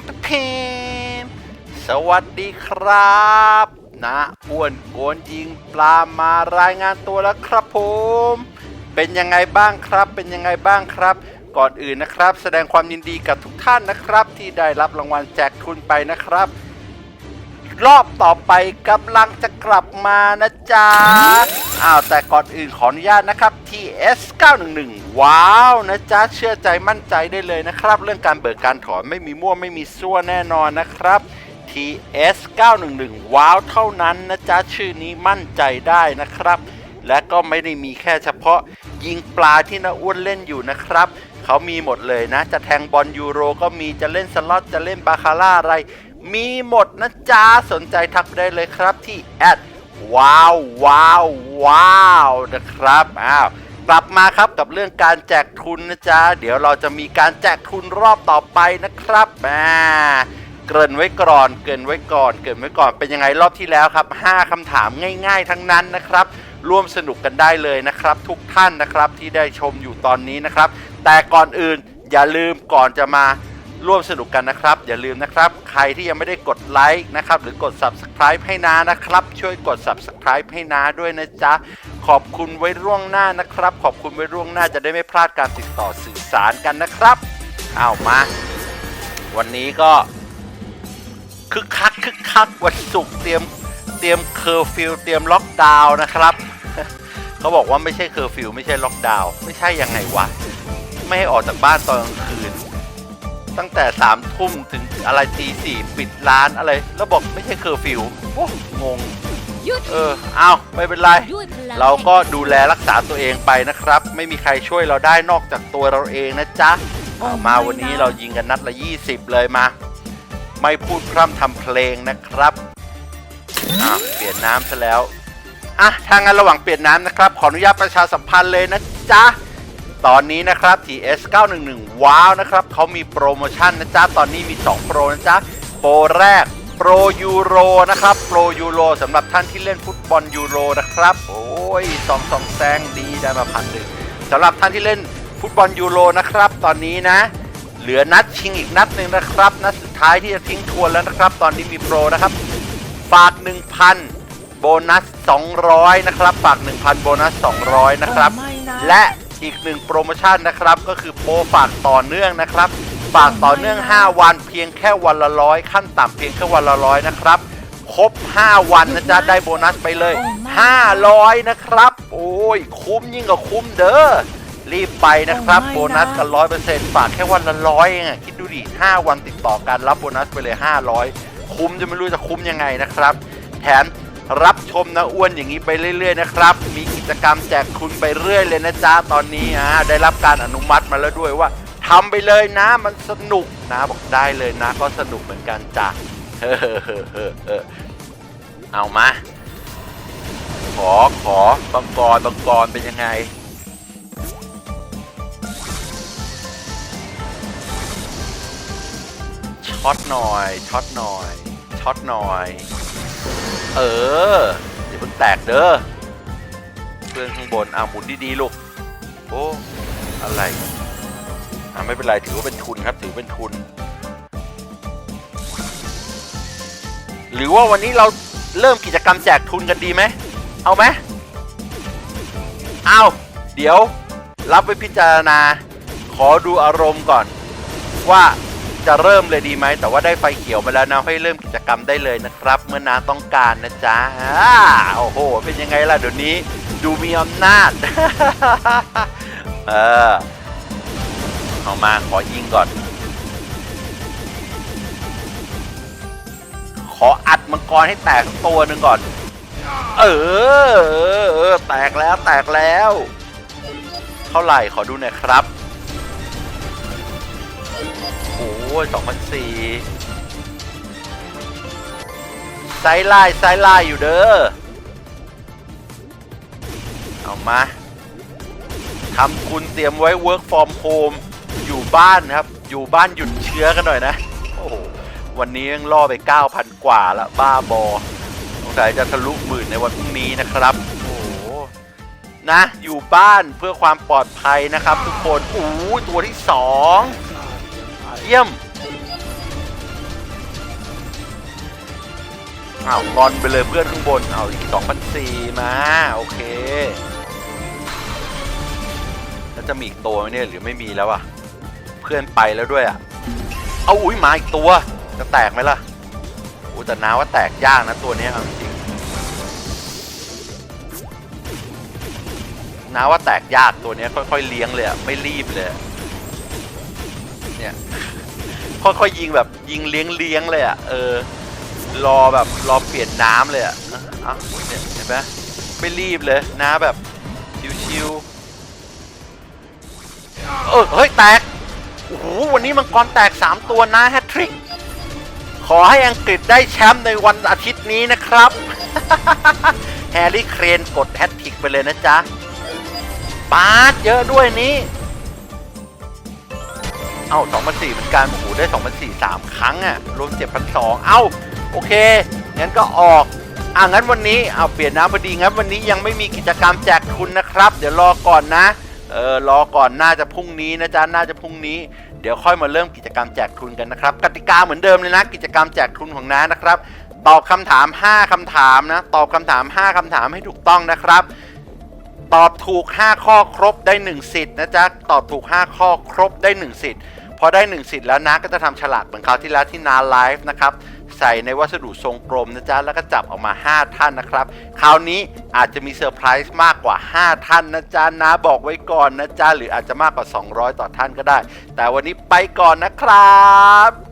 มเพมสวัสดีครับนะอ้วนโกนยิงปลามารายงานตัวแล้วครับผม เป็นยังไงบ้างครับ เป็นยังไงบ้างครับ ก่อนอื่นนะครับ แสดงความยินดีกับทุกท่านนะครับ ที่ได้รับรางวัลแจกทุนไปนะครับ รอบต่อไปกำลังจะกลับมานะจ๊ะ อ้าวแต่ก่อนอื่นขออนุญาตนะครับ TS 911 ว้าวนะจ๊ะ เชื่อใจมั่นใจได้เลยนะครับ เรื่องการเบิกการถอนไม่มีมั่วไม่มีซั่วแน่นอนนะครับ TS 911 ว้าวเท่านั้นนะจ๊ะ ชื่อนี้มั่นใจได้นะครับ และก็ไม่ได้มีแค่เฉพาะยิงปลาที่นาอ้วนเล่นอยู่นะครับเขามีหมดเลยนะ จะแทงบอลยูโรก็มีจะเล่นสล็อตจะเล่นบาคาร่าอะไร มีหมดนะจ๊ะสนใจทักไปได้เลยครับที่แอดว้าวว้าวว้าวนะครับอ้าวกลับมาครับกับเรื่องการแจกทุนนะจ๊ะเดี๋ยวเราจะมีการแจกทุนรอบต่อไปนะครับอ่าเกินไว้ก่อนเกินไว้ก่อน เกินไว้ก่อนเป็นยังไงรอบที่แล้วครับ 5คำถามง่ายๆ ทั้งนั้นนะครับ ร่วมสนุกกันได้เลยนะครับ ทุกท่านนะครับที่ได้ชมอยู่ตอนนี้นะครับ แต่ก่อนอื่นอย่าลืมก่อนจะมา ร่วมสนุกกันนะครับ อย่าลืมนะครับ ใครที่ยังไม่ได้กดไลค์นะครับ หรือกด Subscribe ให้นานะครับ ช่วยกด Subscribe ให้นาด้วยนะจ๊ะ ขอบคุณไว้ล่วงหน้านะครับ ขอบคุณไว้ล่วงหน้าจะได้ไม่พลาดการติดต่อสื่อสารกันนะครับเอามา วันนี้ก็คึกคักคึกคักวันศุกร์เตรียมเตรียมเคอร์ฟิวเตรียมล็อกดาวน์นะครับเขาบอกว่าไม่ใช่เคอร์ฟิวไม่ใช่ล็อกดาวน์ไม่ใช่ยังไงวะไม่ให้ออกจากบ้านตอนกลางคืน ตั้งแต่สามทุ่มถึงอะไรตีสี่ปิดร้านอะไร แล้วบอกไม่ใช่เคอร์ฟิวโอ้งงหยุดเออเอาไม่เป็นไรด้วยพลังเราก็ดูแลรักษาตัวเองไปนะครับ ไม่มีใครช่วยเราได้นอกจากตัวเราเองนะจ๊ะเอามาวันนี้เรายิงกันนัดละ 20 เลยมา ไม่พูดพร่ำทำเพลงนะครับอะเปลี่ยนน้ำซะแล้วอะถ้างั้นระหว่างเปลี่ยนน้ำนะครับ ขออนุญาตประชาสัมพันธ์เลยนะจ๊ะ ตอนนี้นะครับ TS 911ว้าวนะครับเขามีโปรโมชั่นนะจ๊ะ ตอนนี้มี 2 โปรนะจ๊ะ โปรแรกโปรยูโรนะครับ โปรยูโรสำหรับท่านที่เล่นฟุตบอลยูโรนะครับ โอ้ยสองสองแซงดีได้มาพันหนึ่งสำหรับท่านที่เล่นฟุตบอลยูโรนะครับ ตอนนี้นะ เหลือนัดชิงอีกนัดหนึ่งนะครับ นัดสุดท้ายที่จะทิ้งทวนแล้วนะครับ ตอนนี้มีโปรนะครับ ฝาก 1,000 โบนัส 200 นะครับ ฝาก 1,000 โบนัส 200 นะครับ และ อีกหนึ่งโปรโมชั่นนะครับ ก็คือโปรฝากต่อเนื่องนะครับ ฝากต่อเนื่อง 5 วันเพียงแค่วันละร้อยขั้นต่ำเพียงแค่วันละร้อยนะครับ ครบ 5 วันนะจ๊ะได้โบนัสไปเลย 500 นะครับ โอ้ย คุ้มยิ่งกว่าคุ้มเด้อรีบไปนะครับ โบนัสกันร้อยเปอร์เซ็นต์ฝากแค่วันละร้อยเองอะคิดดูดิ5วันติดต่อกันรับโบนัสไปเลย 500 คุ้มจะไม่รู้จะคุ้มยังไงนะครับ แถม รับชมนะอ้วนอย่างนี้ไปเรื่อย ๆ นะครับ มีกิจกรรมแจกทุนไปเรื่อยเลยนะจ๊ะตอนนี้อ่าได้รับการอนุมัติมาแล้วด้วยว่าทำไปเลยนะมันสนุกนะบอกได้เลยนะ ก็สนุกเหมือนกันจ้ะเฮ้อเอามา ขอขอบังกรบังกรเป็นยังไงช็อตหน่อยช็อตหน่อยช็อตหน่อย เอออย่าเพิ่งแตกเด้อเพื่อนข้างบนเอาหมุนดีๆลูกโอ้อะไรอะไม่เป็นไรถือว่าเป็นทุนครับถือเป็นทุน หรือว่าวันนี้เราเริ่มกิจกรรมแจกทุนกันดีไหมเอาไหมเอาเดี๋ยว รับไปพิจารณา ขอดูอารมณ์ก่อน ว่า จะเริ่มเลยดีไหม แต่ว่าได้ไฟเขียวมาแล้วนะให้เริ่มกิจกรรมได้เลยนะครับ เมื่อนาต้องการนะจ๊ะโอ้โห เป็นยังไงล่ะเดี๋ยวนี้ ดูมีอำนาจ เออเอามาขอยิงก่อน ขออัดมังกรให้แตกตัวหนึ่งก่อน เออ แตกแล้วแตกแล้ว เท่าไหร่ขอดูหน่อยครับ โอ้ยสองพันสี่ไซไล่ไซไล่อยู่เด้อ เอามาทำคุณเตรียมไว้ work from home อยู่บ้านครับ อยู่บ้านหยุดเชื้อกันหน่อยนะ โอ้โห วันนี้ยังล่อไป 9,000 กว่าละบ้าบอสงสัยจะทะลุหมื่นในวันพรุ่งนี้นะครับ โอ้โห นะ อยู่บ้านเพื่อความปลอดภัยนะครับทุกคนโอ้ตัวที่สอง ยี่ยมอ้าวงอนไปเลยเพื่อนข้างบนเอาอีกสองพันสี่มา โอเค แล้วจะมีอีกตัวไหมเนี่ยหรือไม่มีแล้วอะเพื่อนไปแล้วด้วยอะเอาอุ้ยมาอีกตัว จะแตกไหมล่ะโอ้แต่น้าว่าแตกยากนะตัวนี้เอาจริงน้าว่าแตกยากตัวนี้ค่อยๆเลี้ยงเลยอะไม่รีบเลยเนี่ย ค่อยๆยิงแบบยิงเลี้ยงเลี้ยงๆเลยอะเออรอแบบรอเปลี่ยนน้ำเลยอะอะเอ้าเนี่ยเห็นไหมไม่รีบเลยน้าแบบชิวๆเออเฮ้ยแตกโอ้โหวันนี้มังกรแตก 3 ตัวนะแฮตทริกขอให้อังกฤษได้แชมป์ในวันอาทิตย์นี้นะครับ แฮร์รี่เครนกดแฮตทริกไปเลยนะจ๊ะปาดเยอะด้วยนี้ เอ้า2,004เหมือนกันโอ้โหได้2,004 3 ครั้งอะรวม7,200เอ้าโอเค งั้นก็ออกอะงั้นวันนี้เอาเปลี่ยนน้ำพอดีงั้นวันนี้ยังไม่มีกิจกรรมแจกทุนนะครับ เดี๋ยวรอก่อนนะเออรอก่อนน่าจะพรุ่งนี้นะจ๊ะน่าจะพรุ่งนี้เดี๋ยวค่อยมาเริ่มกิจกรรมแจกทุนกันนะครับ กติกาเหมือนเดิมเลยนะกิจกรรมแจกทุนของน้านะครับ ตอบคำถาม 5คำถามนะ ตอบคำถาม 5คำถามให้ถูกต้องนะครับ ตอบถูก 5 ข้อครบได้ 1 สิทธิ์นะจ๊ะตอบถูก 5 ข้อครบได้ 1 สิทธิ์ พอได้1สิทธิ์แล้วนะก็จะทำฉลากเหมือนคราวที่แล้วที่นาไลฟ์นะครับใส่ในวัสดุทรงกลมนะจ๊ะแล้วก็จับออกมา 5 ท่านนะครับ คราวนี้อาจจะมีเซอร์ไพรส์มากกว่า 5 ท่านนะจ๊ะนะบอกไว้ก่อนนะจ๊ะหรืออาจจะมากกว่า 200 ต่อท่านก็ได้ แต่วันนี้ไปก่อนนะครับ